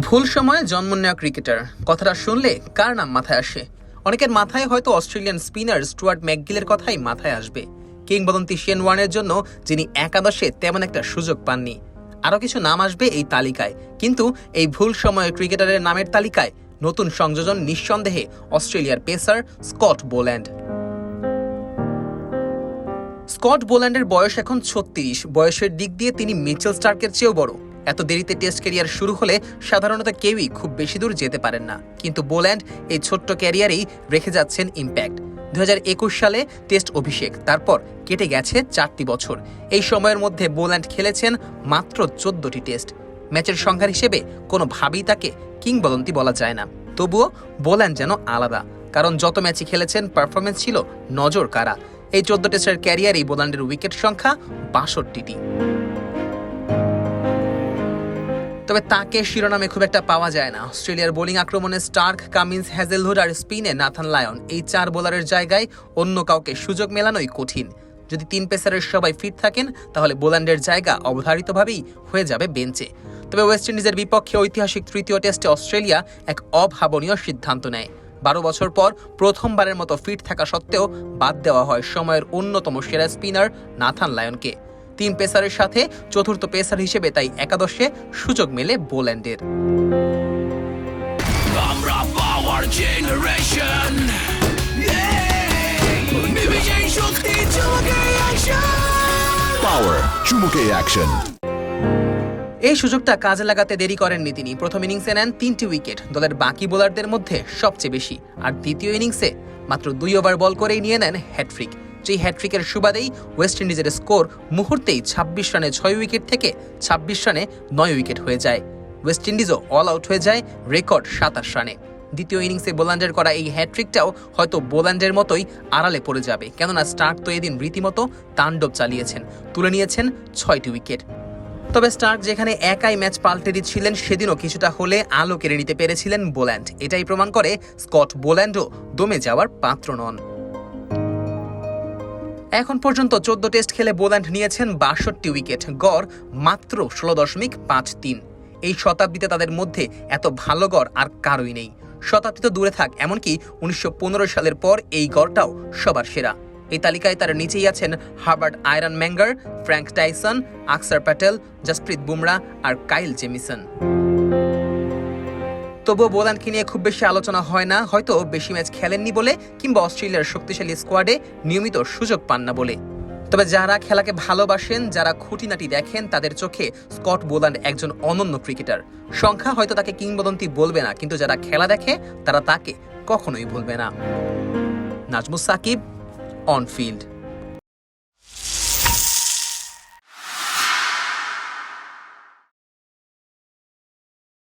ভুল সময়ে জন্ম নেওয়া ক্রিকেটার। কথাটা শুনলে কার নাম মাথায় আসে? অনেকের মাথায় হয়তো অস্ট্রেলিয়ান স্পিনার স্টুয়ার্ট ম্যাকগিলের কথাই মাথায় আসবে। কিংবদন্তি শেন ওয়ানের জন্য যিনি একাদশে তেমন একটা সুযোগ পাননি। আরও কিছু নাম আসবে এই তালিকায়। কিন্তু এই ভুল সময়ে ক্রিকেটারের নামের তালিকায় নতুন সংযোজন নিঃসন্দেহে অস্ট্রেলিয়ার পেসার স্কট বোল্যান্ড। স্কট বোল্যান্ডের বয়স এখন ছত্রিশ। বয়সের দিক দিয়ে তিনি মিচেল স্টার্কের চেয়েও বড়। এত দেরিতে টেস্ট ক্যারিয়ার শুরু হলে সাধারণত কেউই খুব বেশি দূর যেতে পারেন না। কিন্তু বোল্যান্ড এই ছোট্ট ক্যারিয়ারেই রেখে যাচ্ছেন ইম্প্যাক্ট। দু হাজার একুশ সালে টেস্ট অভিষেক, তারপর কেটে গেছে চারটি বছর। এই সময়ের মধ্যে বোল্যান্ড খেলেছেন মাত্র চোদ্দটি টেস্ট। ম্যাচের সংখ্যার হিসেবে কোনোভাবেই তাকে কিংবদন্তি বলা যায় না। তবুও বোল্যান্ড যেন আলাদা, কারণ যত ম্যাচই খেলেছেন পারফরমেন্স ছিল নজর কারা এই চোদ্দ টেস্টের ক্যারিয়ারেই বোল্যান্ডের উইকেট সংখ্যা বাষট্টিটি। তবে তাকে শিরোনামে খুব একটা পাওয়া যায় না। অস্ট্রেলিয়ার বোলিং আক্রমণে স্টার্ক, কামিন্স, হ্যাজেলহুড আর স্পিনে নাথান লায়ন এই চার বোলারের জায়গায় অন্য কাউকে সুযোগ মেলানোই কঠিন। যদি তিন পেসারের সবাই ফিট থাকেন, তাহলে বোল্যান্ডের জায়গা অবধারিতভাবেই হয়ে যাবে বেঞ্চে। তবে ওয়েস্ট ইন্ডিজের বিপক্ষে ঐতিহাসিক তৃতীয় টেস্টে অস্ট্রেলিয়া এক অভাবনীয় সিদ্ধান্ত নেয়। বারো বছর পর প্রথমবারের মতো ফিট থাকা সত্ত্বেও বাদ দেওয়া হয় সময়ের অন্যতম সেরা স্পিনার নাথান লায়নকে। তিন পেসারের সাথে চতুর্থ পেসার হিসেবে তাই একাদশে সুযোগ মেলে বোল্যান্ডের। আমরা পাওয়ার জেনারেশন চুমুকে অ্যাকশন এই সুযোগটা কাজে লাগাতে দেরি করেননি তিনি। প্রথম ইনিংসে নেন তিনটি উইকেট দলের বাকি বোলারদের মধ্যে সবচেয়ে বেশি। আর দ্বিতীয় ইনিংসে মাত্র দুই ওভার বল করেই নিয়ে নেন হ্যাট্রিক যেই হ্যাট্রিকের সুবাদেই ওয়েস্ট ইন্ডিজের স্কোর মুহূর্তেই ছাব্বিশ রানে ছয় উইকেট থেকে ছাব্বিশ রানে নয় উইকেট হয়ে যায়। ওয়েস্ট ইন্ডিজও অল আউট হয়ে যায় রেকর্ড সাতাশ রানে। দ্বিতীয় ইনিংসে বোল্যান্ডের করা এই হ্যাট্রিকটাও হয়তো বোল্যান্ডের মতোই আড়ালে পড়ে যাবে, কেননা স্টার্ক তো এদিন রীতিমতো তাণ্ডব চালিয়েছেন, তুলে নিয়েছেন ছয়টি উইকেট তবে স্টার্ক যেখানে একাই ম্যাচ পাল্টে দিচ্ছিলেন, সেদিনও কিছুটা হলে আলো কেড়ে নিতে পেরেছিলেন বোল্যান্ড এটাই প্রমাণ করে স্কট বোল্যান্ডও দমে যাওয়ার পাত্র নন। এখন পর্যন্ত চোদ্দ টেস্ট খেলে বোল্যান্ড নিয়েছেন বাষট্টি উইকেট। গড় মাত্র ষোলো দশমিক পাঁচ তিন। এই শতাব্দীতে তাদের মধ্যে এত ভালো গড় আর কারোই নেই। শতাব্দী তো দূরে থাক, এমনকি উনিশশো পনেরো সালের পর এই গড়টাও সবার সেরা। এই তালিকায় তার নিচেই আছেন Herbert Ironmonger, Frank Tyson, Axar Patel, Jasprit Bumrah আর কাইল জেমিসন। তবুও বোলানকে নিয়ে খুব বেশি আলোচনা হয় না। হয়তো বেশি ম্যাচ খেলেননি বলে কিংবা অস্ট্রেলিয়ার শক্তিশালী স্কোয়াডে নিয়মিত সুযোগ পান না বলে। তবে যারা খেলাকে ভালোবাসেন, যারা খুঁটিনাটি দেখেন, তাদের চোখে স্কট বোলান্ড একজন অনন্য ক্রিকেটার। সংখ্যা হয়তো তাকে কিংবদন্তি বলবে না, কিন্তু যারা খেলা দেখে, তারা তাকে কখনোই ভুলবে না। Nazmus Sakib, on field.